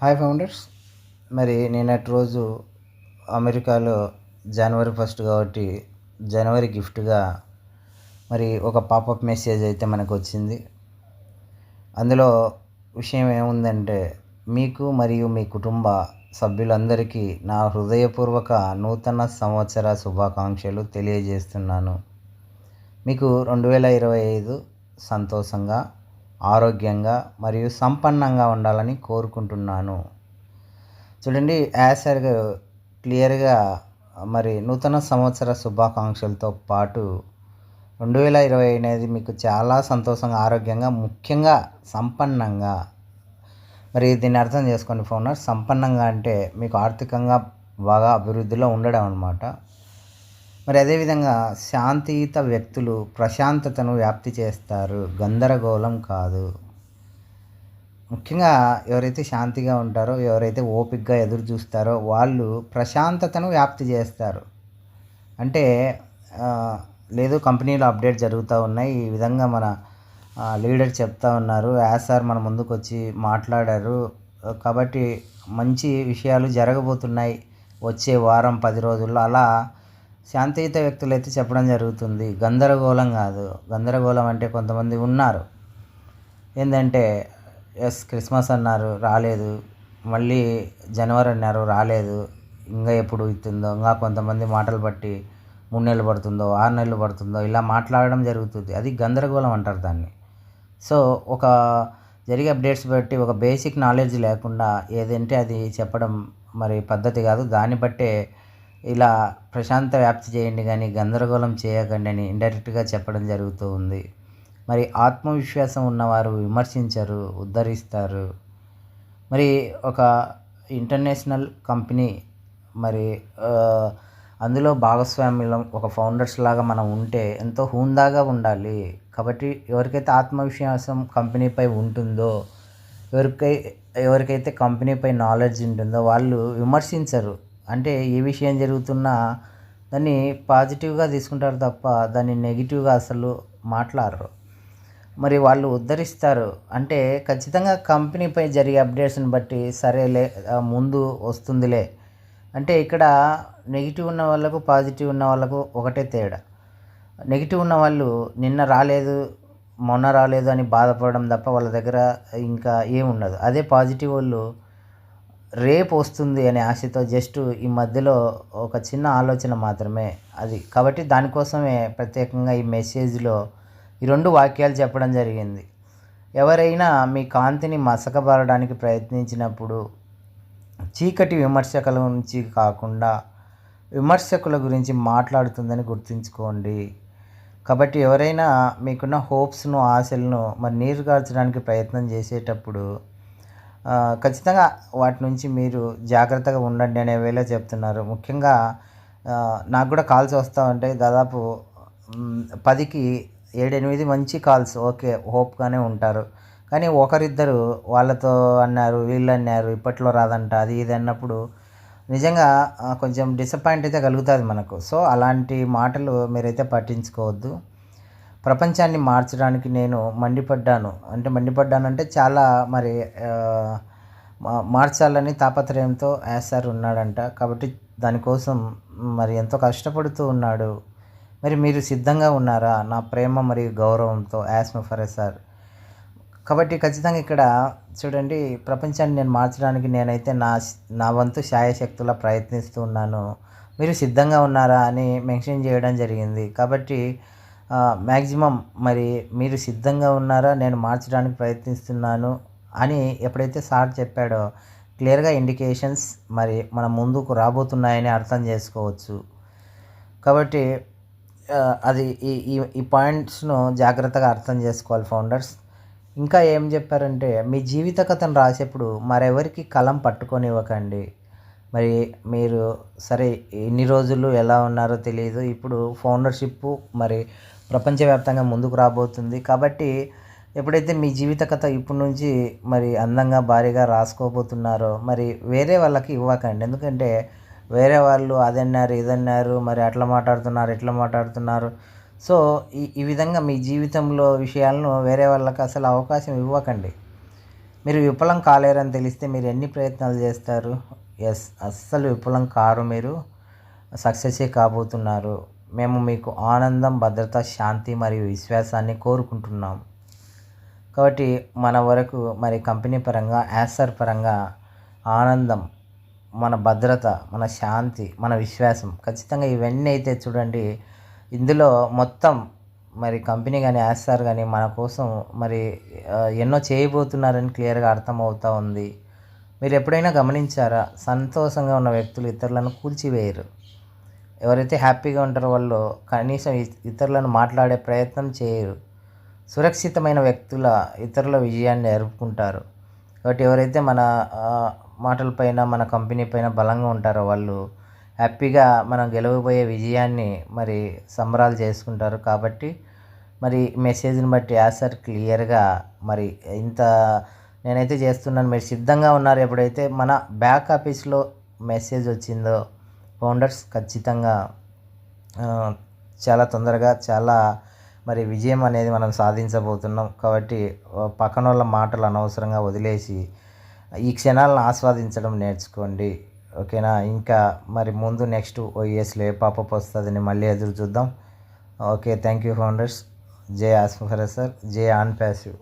Hi founders మరి నిన్నటి రోజు అమెరికాలో జనవరి ఫస్ట్ కాబట్టి జనవరి గిఫ్ట్గా మరి ఒక పాపప్ మెసేజ్ అయితే మనకు వచ్చింది. అందులో విషయం ఏముందంటే మీకు మరియు మీ కుటుంబ సభ్యులందరికీ నా హృదయపూర్వక నూతన సంవత్సర శుభాకాంక్షలు తెలియజేస్తున్నాను. మీకు రెండు వేల ఇరవై ఐదు సంతోషంగా ఆరోగ్యంగా మరియు సంపన్నంగా ఉండాలని కోరుకుంటున్నాను. చూడండి యాసర్ క్లియర్గా మరి నూతన సంవత్సర శుభాకాంక్షలతో పాటు రెండు వేల ఇరవై అనేది మీకు చాలా సంతోషంగా ఆరోగ్యంగా ముఖ్యంగా సంపన్నంగా. మరి దీన్ని అర్థం చేసుకోండి ఫోనర్ సంపన్నంగా అంటే మీకు ఆర్థికంగా బాగా అభివృద్ధిలో ఉండడం అనమాట మరి అదేవిధంగా శాంతియుత వ్యక్తులు ప్రశాంతతను వ్యాప్తి చేస్తారు. గందరగోళం కాదు. ముఖ్యంగా ఎవరైతే శాంతిగా ఉంటారో ఎవరైతే ఓపికగా ఎదురు చూస్తారో వాళ్ళు ప్రశాంతతను వ్యాప్తి చేస్తారు. అంటే లేదు కంపెనీలో అప్డేట్ జరుగుతూ ఉన్నాయి. ఈ విధంగా మన లీడర్ చెప్తా ఉన్నారు. యాజ్ సార్ మన ముందుకు వచ్చి మాట్లాడారు. కాబట్టి మంచి విషయాలు జరగబోతున్నాయి. వచ్చే వారం పది రోజుల్లో అలా శాంతియుత వ్యక్తులు అయితే చెప్పడం జరుగుతుంది. గందరగోళం కాదు. గందరగోళం అంటే కొంతమంది ఉన్నారు. ఏంటంటే ఎస్ క్రిస్మస్ అన్నారు రాలేదు. మళ్ళీ జనవరి అన్నారు రాలేదు. ఇంకా ఎప్పుడు ఇస్తుందో ఇంకా కొంతమంది మాటలు బట్టి మూడు నెలలు పడుతుందో ఆరు నెలలు పడుతుందో ఇలా మాట్లాడడం జరుగుతుంది. అది గందరగోళం అంటారు దాన్ని. సో ఒక జరిగే అప్డేట్స్ బట్టి ఒక బేసిక్ నాలెడ్జ్ లేకుండా ఏదంటే అది చెప్పడం మరి పద్ధతి కాదు. దాన్ని బట్టే ఇలా ప్రశాంత వ్యాప్తి చేయండి కానీ గందరగోళం చేయకండి అని ఇండైరెక్ట్గా చెప్పడం జరుగుతూ ఉంది. మరి ఆత్మవిశ్వాసం ఉన్నవారు విమర్శించరు ఉద్ధరిస్తారు. మరి ఒక ఇంటర్నేషనల్ కంపెనీ మరి అందులో భాగస్వామ్యం ఒక ఫౌండర్స్ లాగా మనం ఉంటే ఎంతో హుందాగా ఉండాలి. కాబట్టి ఎవరికైతే ఆత్మవిశ్వాసం కంపెనీపై ఉంటుందో ఎవరికై ఎవరికైతే కంపెనీపై నాలెడ్జ్ ఉంటుందో వాళ్ళు విమర్శించరు. అంటే ఏ విషయం జరుగుతున్నా దాన్ని పాజిటివ్గా తీసుకుంటారు తప్ప దాన్ని నెగిటివ్గా అసలు మాట్లాడరు. మరి వాళ్ళు ఉద్ధరిస్తారు. అంటే ఖచ్చితంగా కంపెనీపై జరిగే అప్డేట్స్ని బట్టి సరేలే ముందు వస్తుందిలే. అంటే ఇక్కడ నెగిటివ్ ఉన్న వాళ్ళకు పాజిటివ్ ఉన్న వాళ్ళకు ఒకటే తేడా. నెగిటివ్ ఉన్న వాళ్ళు నిన్న రాలేదు మొన్న రాలేదు అని బాధపడడం తప్ప వాళ్ళ దగ్గర ఇంకా ఏముండదు అదే పాజిటివ్ వాళ్ళు రేపు వస్తుంది అనే ఆశతో జస్ట్ ఈ మధ్యలో ఒక చిన్న ఆలోచన మాత్రమే అది. కాబట్టి దానికోసమే ప్రత్యేకంగా ఈ మెసేజ్లో ఈ రెండు వాక్యాలు చెప్పడం జరిగింది. ఎవరైనా మీ కాంతిని మసకబారడానికి ప్రయత్నించినప్పుడు చీకటి విమర్శకుల నుంచి కాకుండా విమర్శకుల గురించి మాట్లాడుతుందని గుర్తుంచుకోండి. కాబట్టి ఎవరైనా మీకున్న హోప్స్ను ఆశలను మరి నీరుగార్చడానికి ప్రయత్నం చేసేటప్పుడు ఖచ్చితంగా వాటి నుంచి మీరు జాగ్రత్తగా ఉండండి అనే వేళ చెప్తున్నారు. ముఖ్యంగా నాకు కూడా కాల్స్ వస్తూ ఉంటాయి దాదాపు పదికి ఏడెనిమిది మంచి కాల్స్ ఓకే హోప్గానే ఉంటారు. కానీ ఒకరిద్దరు వాళ్ళతో అన్నారు వీళ్ళు అన్నారు ఇప్పట్లో రాదంట అది ఇది అన్నప్పుడు నిజంగా కొంచెం డిసప్పాయింట్ అయితే కలుగుతుంది మనకు. సో అలాంటి మాటలు మీరైతే పట్టించుకోవద్దు. ప్రపంచాన్ని మార్చడానికి నేను మండిపడ్డాను. అంటే మండిపడ్డాను అంటే చాలా మరి మార్చాలని తాపత్రయంతో యాసార్ ఉన్నాడంట. కాబట్టి దానికోసం మరి ఎంతో కష్టపడుతూ ఉన్నాడు. మరి మీరు సిద్ధంగా ఉన్నారా? నా ప్రేమ మరియు గౌరవంతో యాస్మ సార్. కాబట్టి ఖచ్చితంగా ఇక్కడ చూడండి ప్రపంచాన్ని నేను మార్చడానికి నేనైతే నా నా వంతు శాయశక్తులా ప్రయత్నిస్తూ ఉన్నాను. మీరు సిద్ధంగా ఉన్నారా అని మెన్షన్ చేయడం జరిగింది. కాబట్టి మ్యాక్సిమం మరి మీరు సిద్ధంగా ఉన్నారా? నేను మార్చడానికి ప్రయత్నిస్తున్నాను అని ఎప్పుడైతే సార్ చెప్పాడో క్లియర్గా ఇండికేషన్స్ మరి మన ముందుకు రాబోతున్నాయని అర్థం చేసుకోవచ్చు. కాబట్టి అది ఈ ఈ పాయింట్స్ను జాగ్రత్తగా అర్థం చేసుకోవాలి ఫౌండర్స్. ఇంకా ఏం చెప్పారంటే మీ జీవిత కథను రాసేప్పుడు మరెవరికి కలం పట్టుకొనివ్వకండి. మరి మీరు సరే ఎన్ని రోజులు ఎలా ఉన్నారో తెలియదు ఇప్పుడు ఫౌండర్షిప్ మరి ప్రపంచవ్యాప్తంగా ముందుకు రాబోతుంది. కాబట్టి ఎప్పుడైతే మీ జీవిత కథ ఇప్పటి నుంచి మరి అందంగా భారీగా రాసుకోబోతున్నారో మరి వేరే వాళ్ళకి ఇవ్వకండి. ఎందుకంటే వేరే వాళ్ళు అదన్నారు ఇదన్నారు మరి అట్లా మాట్లాడుతున్నారు ఇట్లా మాట్లాడుతున్నారు. సో ఈ ఈ విధంగా మీ జీవితంలో విషయాలను వేరే వాళ్ళకి అసలు అవకాశం ఇవ్వకండి. మీరు విఫలం కాలేరని తెలిస్తే మీరు ఎన్ని ప్రయత్నాలు చేస్తారు? ఎస్ అస్సలు విఫలం కారు మీరు. సక్సెసే కాబోతున్నారు. మేము మీకు ఆనందం భద్రత శాంతి మరియు విశ్వాసాన్ని కోరుకుంటున్నాం కాబట్టి మన వరకు మరి కంపెనీ పరంగా యాసర్ పరంగా ఆనందం మన భద్రత మన శాంతి మన విశ్వాసం ఖచ్చితంగా ఇవన్నీ అయితే చూడండి. ఇందులో మొత్తం మరి కంపెనీ కానీ యాసార్ కానీ మన కోసం మరి ఎన్నో చేయబోతున్నారని క్లియర్గా అర్థమవుతూ ఉంది. మీరు ఎప్పుడైనా గమనించారా? సంతోషంగా ఉన్న వ్యక్తులు ఇతరులను కూల్చివేయరు. ఎవరైతే హ్యాపీగా ఉంటారో వాళ్ళు కనీసం ఇతరులను మాట్లాడే ప్రయత్నం చేయరు. సురక్షితమైన వ్యక్తుల ఇతరుల విజయాన్ని జరుపుకుంటారు కాబట్టి ఎవరైతే మన మాటలపైన మన కంపెనీ పైన బలంగా ఉంటారో వాళ్ళు హ్యాపీగా మనం గెలవబోయే విజయాన్ని మరి సంబరాలు చేసుకుంటారు. కాబట్టి మరి మెసేజ్ని బట్టి యాసర్ క్లియర్గా మరి ఇంత నేనైతే చేస్తున్నాను. మీరు సిద్ధంగా ఉన్నారు ఎప్పుడైతే మన బ్యాక్ ఆఫీస్లో మెసేజ్ వచ్చిందో ఫౌండర్స్ ఖచ్చితంగా చాలా తొందరగా చాలా మరి విజయం అనేది మనం సాధించబోతున్నాం. కాబట్టి పక్కన వాళ్ళ మాటలు అనవసరంగా వదిలేసి ఈ క్షణాలను ఆస్వాదించడం నేర్చుకోండి. ఓకేనా? ఇంకా మరి ముందు నెక్స్ట్ ఓఎస్లో ఏ పాపప్ వస్తుందని మళ్ళీ ఎదురు చూద్దాం. ఓకే థ్యాంక్ యూ ఫౌండర్స్ జే ఆస్ఫర్ సార్. జే ఆన్ ప్యాసివ్.